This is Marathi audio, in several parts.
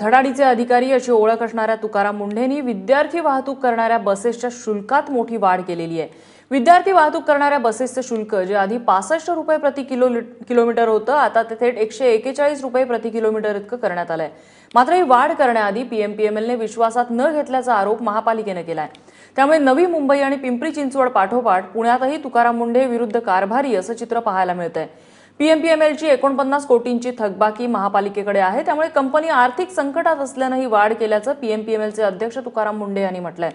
धडाडीचे अधिकारी अशी ओळख असणाऱ्या तुकाराम मुंढेंनी विद्यार्थी वाहतूक करणाऱ्या बसेसच्या शुल्कात मोठी वाढ केलेली आहे. विद्यार्थी वाहतूक करणाऱ्या बसेसचं शुल्क जे आधी पासष्ट रुपये प्रति किलो किलोमीटर होतं आता ते थेट एकशे एकेचाळीस रुपये प्रति किलोमीटर इतकं करण्यात आलंय. मात्र ही वाढ करण्याआधी पीएमपीएमएलने विश्वासात न घेतल्याचा आरोप महापालिकेनं केलाय. त्यामुळे नवी मुंबई आणि पिंपरी चिंचवड पाठोपाठ पुण्यातही तुकाराम मुंढे विरुद्ध कारभारी असं चित्र पाहायला मिळतंय. पीएमपीएमएलची एकोणपन्नास कोटींची थकबाकी महापालिकेकडे आहे. त्यामुळे कंपनी आर्थिक संकटात असल्यानं ही वाढ केल्याचं पीएमपीएमएलचे अध्यक्ष तुकाराम मुंडे यांनी म्हटलंय.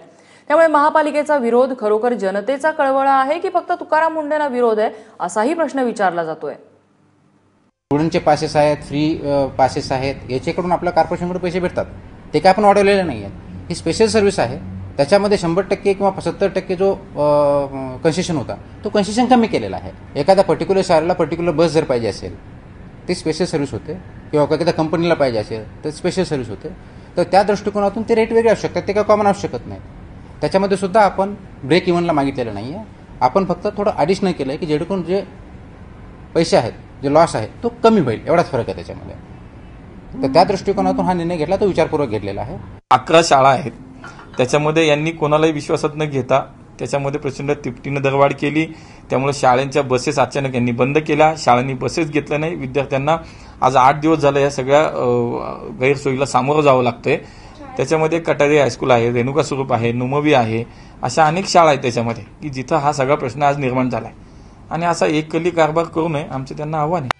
त्यामुळे महापालिकेचा विरोध खरोखर जनतेचा कळवळा आहे की फक्त तुकाराम मुंडेंना विरोध आहे असाही प्रश्न विचारला जातोय? स्टुडंटचे पासेस आहेत फ्री पासेस आहेत याच्याकडून आपल्या कॉर्पोरेशनकडे पैसे भेटतात. ते काय आपण वाढवलेले नाही आहेत ही स्पेशल सर्व्हिस आहे. त्याच्यामध्ये शंभर टक्के किंवा सत्तर टक्के जो कन्सेशन होता तो कन्सेशन कमी केलेला आहे. एखाद्या पर्टिक्युलर शहराला पर्टिक्युलर बस जर पाहिजे असेल ती स्पेशल सर्व्हिस होते. किंवा एखाद्या कंपनीला पाहिजे असेल तर स्पेशल सर्व्हिस होते. तर त्या दृष्टिकोनातून ते रेट वेगळे असू शकतात. ते काय कॉमन असू शकत नाही त्याच्यामध्ये सुद्धा आपण ब्रेक इव्हनला मागितलेलं नाही आहे आपण फक्त थोडं ॲडिशनल केलं आहे की जेणेकरून जे पैसे आहेत जे लॉस आहे तो कमी होईल. एवढाच फरक आहे त्याच्यामध्ये. तर त्या दृष्टिकोनातून हा निर्णय घेतला तो विचारपूर्वक घेतलेला आहे. अकरा शाळा आहेत. त्याच्यामध्ये यांनी कोणालाही विश्वासात न घेता त्याच्यामध्ये प्रचंड तिपटीनं दरवाढ केली. त्यामुळे शाळांच्या बसेस अचानक यांनी बंद केल्या. शाळांनी बसेस घेतल्या नाही. विद्यार्थ्यांना आज आठ दिवस झालं या सगळ्या गैरसोयीला सामोरं जावं लागतंय. त्याच्यामध्ये कटारी हायस्कूल आहे रेणुका स्वरूप आहे नुमवी आहे अशा अनेक शाळा आहेत त्याच्यामध्ये की जिथं हा सगळा प्रश्न आज निर्माण झाला आहे आणि असा एक कली कारभार करू नये आमचं त्यांना आव्हान आहे.